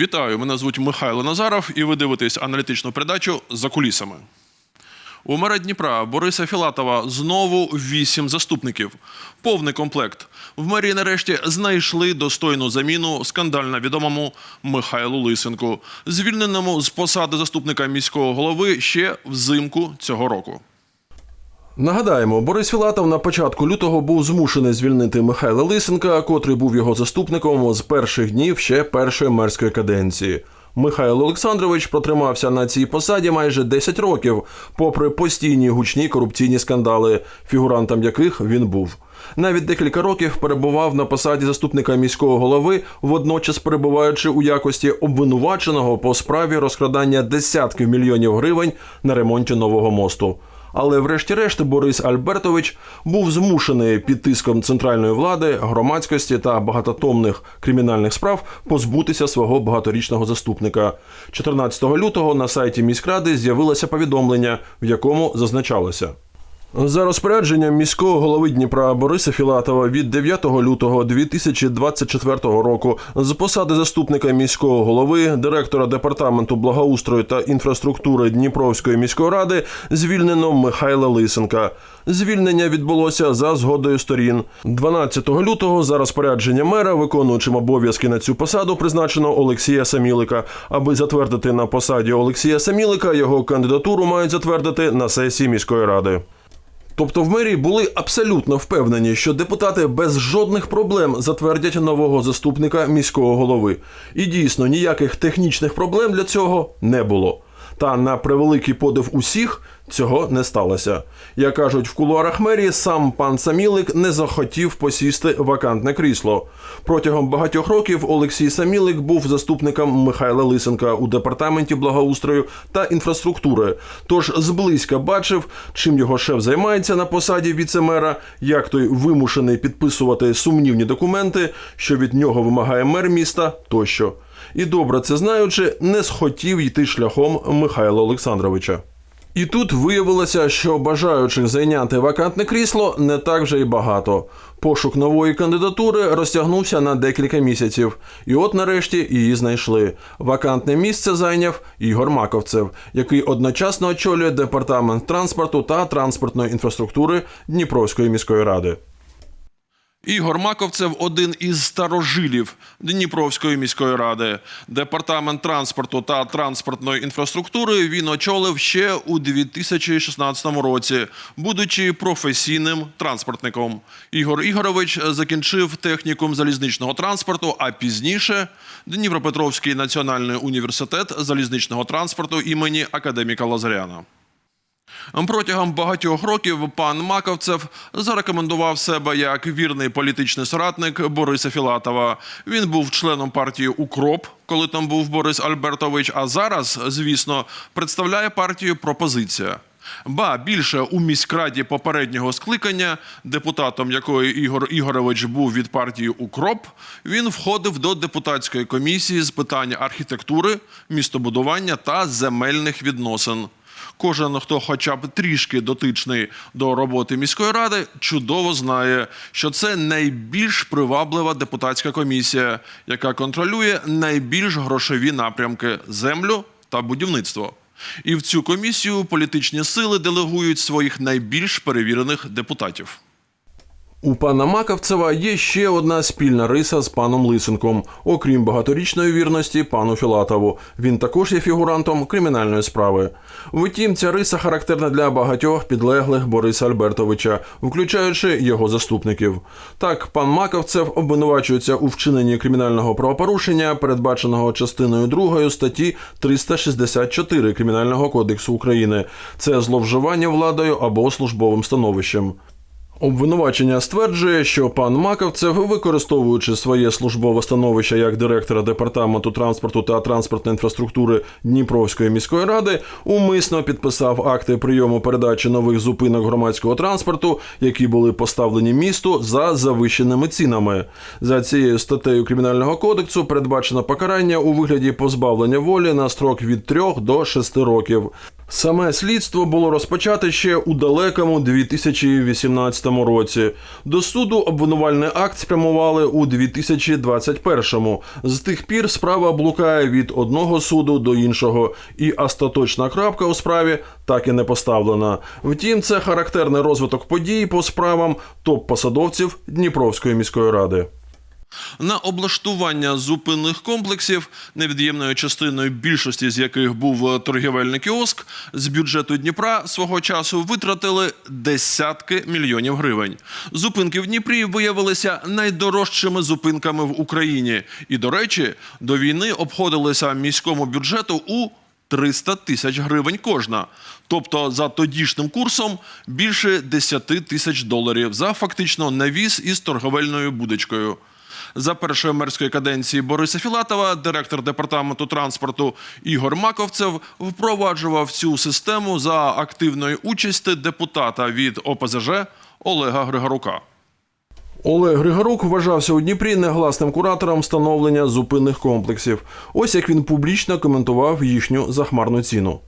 Вітаю! Мене звуть Михайло Назаров, і ви дивитесь аналітичну передачу за кулісами. У мера Дніпра Бориса Філатова знову вісім заступників. Повний комплект. В мерії нарешті знайшли достойну заміну скандально відомому Михайлу Лисенку, звільненому з посади заступника міського голови ще взимку цього року. Нагадаємо, Борис Філатов на початку лютого був змушений звільнити Михайла Лисенка, котрий був його заступником з перших днів ще першої мерської каденції. Михайло Олександрович протримався на цій посаді майже 10 років, попри постійні гучні корупційні скандали, фігурантом яких він був. Навіть декілька років перебував на посаді заступника міського голови, водночас перебуваючи у якості обвинуваченого по справі розкрадання десятків мільйонів гривень на ремонті нового мосту. Але врешті-решт Борис Альбертович був змушений під тиском центральної влади, громадськості та багатотомних кримінальних справ позбутися свого багаторічного заступника. 14 лютого на сайті міськради з'явилося повідомлення, в якому зазначалося. За розпорядженням міського голови Дніпра Бориса Філатова від 9 лютого 2024 року з посади заступника міського голови, директора департаменту благоустрою та інфраструктури Дніпровської міської ради звільнено Михайла Лисенка. Звільнення відбулося за згодою сторін. 12 лютого за розпорядженням мера, виконуючим обов'язки на цю посаду, призначено Олексія Самілика. Аби затвердити на посаді Олексія Самілика, його кандидатуру мають затвердити на сесії міської ради. Тобто в мерії були абсолютно впевнені, що депутати без жодних проблем затвердять нового заступника міського голови. І дійсно ніяких технічних проблем для цього не було. Та на превеликий подив усіх цього не сталося. Як кажуть в кулуарах мерії, сам пан Самілик не захотів посісти вакантне крісло. Протягом багатьох років Олексій Самілик був заступником Михайла Лисенка у департаменті благоустрою та інфраструктури. Тож зблизька бачив, чим його шеф займається на посаді віцемера, як той вимушений підписувати сумнівні документи, що від нього вимагає мер міста тощо. І добре це знаючи, не схотів йти шляхом Михайла Олександровича. І тут виявилося, що бажаючих зайняти вакантне крісло не так вже й багато. Пошук нової кандидатури розтягнувся на декілька місяців, і от нарешті її знайшли. Вакантне місце зайняв Ігор Маковцев, який одночасно очолює департамент транспорту та транспортної інфраструктури Дніпровської міської ради. Ігор Маковцев один із старожилів Дніпровської міської ради. Департамент транспорту та транспортної інфраструктури він очолив ще у 2016 році, будучи професійним транспортником. Ігор Ігорович закінчив технікум залізничного транспорту, а пізніше Дніпропетровський національний університет залізничного транспорту імені академіка Лазаряна. Протягом багатьох років пан Маковцев зарекомендував себе як вірний політичний соратник Бориса Філатова. Він був членом партії Укроп, коли там був Борис Альбертович. А зараз, звісно, представляє партію Пропозиція. Ба більше у міськраді попереднього скликання, депутатом якої Ігор Ігорович був від партії Укроп, він входив до депутатської комісії з питань архітектури, містобудування та земельних відносин. Кожен, хто хоча б трішки дотичний до роботи міської ради, чудово знає, що це найбільш приваблива депутатська комісія, яка контролює найбільш грошові напрямки землю та будівництво. І в цю комісію політичні сили делегують своїх найбільш перевірених депутатів. У пана Маковцева є ще одна спільна риса з паном Лисенком, окрім багаторічної вірності пану Філатову. Він також є фігурантом кримінальної справи. Втім, ця риса характерна для багатьох підлеглих Бориса Альбертовича, включаючи його заступників. Так, пан Маковцев обвинувачується у вчиненні кримінального правопорушення, передбаченого частиною 2 статті 364 Кримінального кодексу України. Це зловживання владою або службовим становищем. Обвинувачення стверджує, що пан Маковцев, використовуючи своє службове становище як директора департаменту транспорту та транспортної інфраструктури Дніпровської міської ради, умисно підписав акти прийому передачі нових зупинок громадського транспорту, які були поставлені місту за завищеними цінами. За цією статтею кримінального кодексу передбачено покарання у вигляді позбавлення волі на строк від 3 до 6 років. Саме слідство було розпочате ще у далекому 2018 році. До суду обвинувальний акт спрямували у 2021-му. З тих пір справа блукає від одного суду до іншого, і остаточна крапка у справі так і не поставлена. Втім, це характерний розвиток подій по справам топ-посадовців Дніпровської міської ради. На облаштування зупинних комплексів, невід'ємною частиною більшості з яких був е, торгівельний кіоск, з бюджету Дніпра свого часу витратили десятки мільйонів гривень. Зупинки в Дніпрі виявилися найдорожчими зупинками в Україні. І, до речі, до війни обходилися міському бюджету у 300 тисяч гривень кожна. Тобто за тодішнім курсом більше 10 тисяч доларів за фактично навіс із торговельною будочкою. За першої мерської каденції Бориса Філатова директор департаменту транспорту Ігор Маковцев впроваджував цю систему за активної участі депутата від ОПЗЖ Олега Григорука. Олег Григорук вважався у Дніпрі негласним куратором встановлення зупинних комплексів. Ось як він публічно коментував їхню захмарну ціну.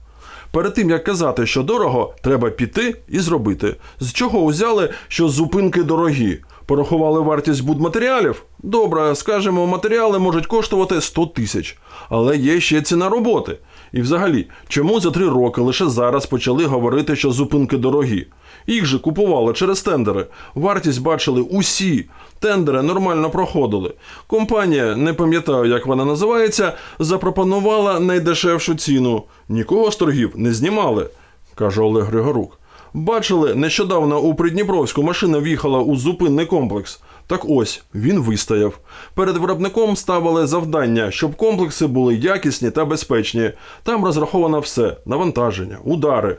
Перед тим як казати, що дорого, треба піти і зробити. З чого узяли, що зупинки дорогі? Порахували вартість будматеріалів? Добре, скажімо, матеріали можуть коштувати 100 тисяч, але є ще ціна роботи. І взагалі, чому за три роки лише зараз почали говорити, що зупинки дорогі? Їх же купували через тендери. Вартість бачили усі. Тендери нормально проходили. Компанія, не пам'ятаю, як вона називається, запропонувала найдешевшу ціну. Нікого з торгів не знімали, каже Олег Григорук. Бачили, нещодавно у Придніпровську машина в'їхала у зупинний комплекс. Так ось він вистояв. Перед виробником ставили завдання, щоб комплекси були якісні та безпечні. Там розраховано все: навантаження, удари,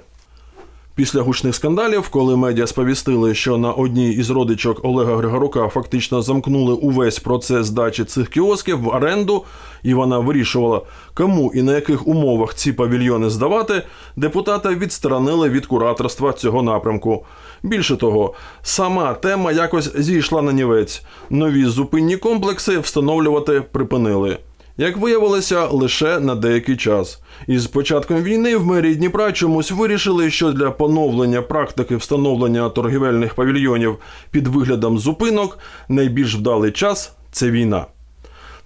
Після гучних скандалів, коли медіа сповістили, що на одній із родичок Олега Григорука фактично замкнули увесь процес здачі цих кіосків в оренду, і вона вирішувала, кому і на яких умовах ці павільйони здавати, депутата відсторонили від кураторства цього напрямку. Більше того, сама тема якось зійшла на нівець. Нові зупинні комплекси встановлювати припинили. Як виявилося, лише на деякий час. Із початком війни в мерії Дніпра чомусь вирішили, що для поновлення практики встановлення торгівельних павільйонів під виглядом зупинок найбільш вдалий час це війна.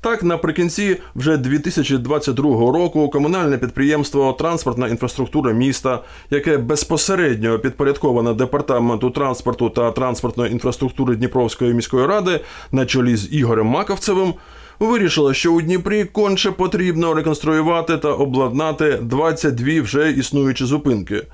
Так, наприкінці вже 2022 року комунальне підприємство Транспортна інфраструктура міста, яке безпосередньо підпорядковане департаменту транспорту та транспортної інфраструктури Дніпровської міської ради на чолі з Ігорем Маковцевим, вирішило, що у Дніпрі конче потрібно реконструювати та обладнати 22 вже існуючі зупинки.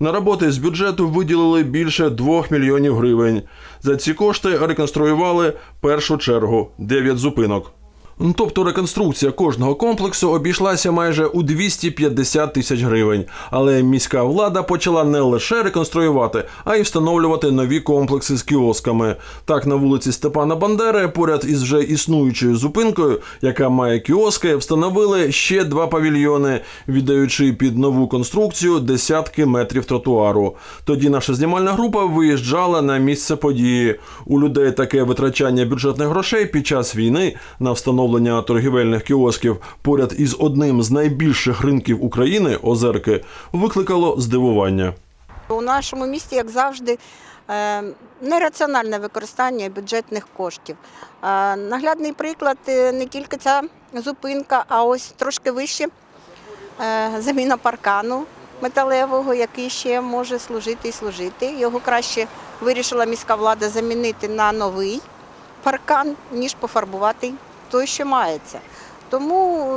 На роботи з бюджету виділили більше 2 мільйонів гривень. За ці кошти реконструювали першу чергу 9 зупинок. Ну, Тобто реконструкція кожного комплексу обійшлася майже у 250 тисяч гривень. Але міська влада почала не лише реконструювати, а й встановлювати нові комплекси з кіосками. Так, на вулиці Степана Бандери, поряд із вже існуючою зупинкою, яка має кіоски, встановили ще два павільйони, віддаючи під нову конструкцію десятки метрів тротуару. Тоді наша знімальна група виїжджала на місце події. У людей таке витрачання бюджетних грошей під час війни на встановлення торгівельних кіосків поряд із одним з найбільших ринків України Озерки викликало здивування. У нашому місті, як завжди, е, нераціональне використання бюджетних коштів. Е, Наглядний приклад е, не тільки ця зупинка, а ось трошки вище заміна паркану металевого, який ще може служити і служити. Його краще вирішила міська влада замінити на новий паркан, ніж пофарбувати той, що мається. Тому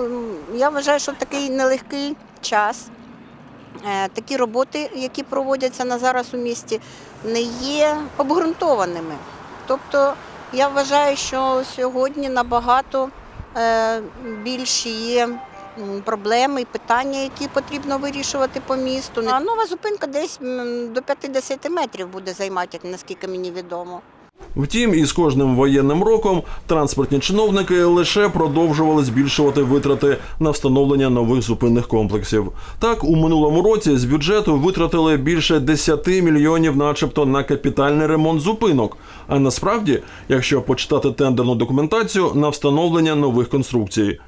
я вважаю, що такий нелегкий час. Е, такі роботи, які проводяться на зараз у місті, не є обґрунтованими. Тобто я вважаю, що сьогодні набагато е, більші є проблеми і питання, які потрібно вирішувати по місту. А нова зупинка десь до 50 метрів буде займати, наскільки мені відомо. Втім, із кожним воєнним роком транспортні чиновники лише продовжували збільшувати витрати на встановлення нових зупинних комплексів. Так, у минулому році з бюджету витратили більше 10 мільйонів, начебто, на капітальний ремонт зупинок. А насправді, якщо почитати тендерну документацію, на встановлення нових конструкцій.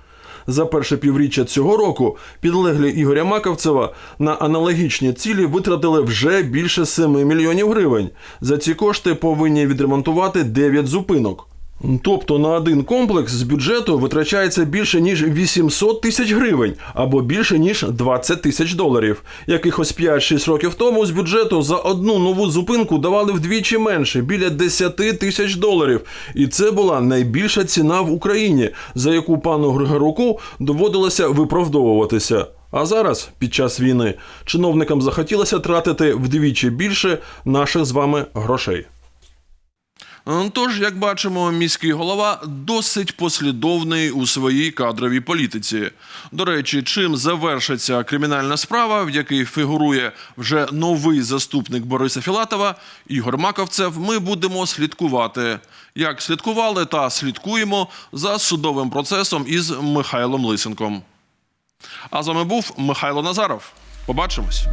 За перше півріччя цього року підлеглі Ігоря Маковцева на аналогічні цілі витратили вже більше 7 мільйонів гривень. За ці кошти повинні відремонтувати 9 зупинок. Тобто на один комплекс з бюджету витрачається більше ніж 800 тисяч гривень або більше ніж 20 тисяч доларів. Якихось 5-6 років тому з бюджету за одну нову зупинку давали вдвічі менше біля 10 тисяч доларів. І це була найбільша ціна в Україні, за яку пану Григоруку доводилося виправдовуватися. А зараз, під час війни, чиновникам захотілося тратити вдвічі більше наших з вами грошей. Тож, як бачимо, міський голова досить послідовний у своїй кадровій політиці. До речі, чим завершиться кримінальна справа, в якій фігурує вже новий заступник Бориса Філатова, Ігор Маковцев, ми будемо слідкувати. Як слідкували та слідкуємо за судовим процесом із Михайлом Лисенком. А з вами був Михайло Назаров. Побачимось.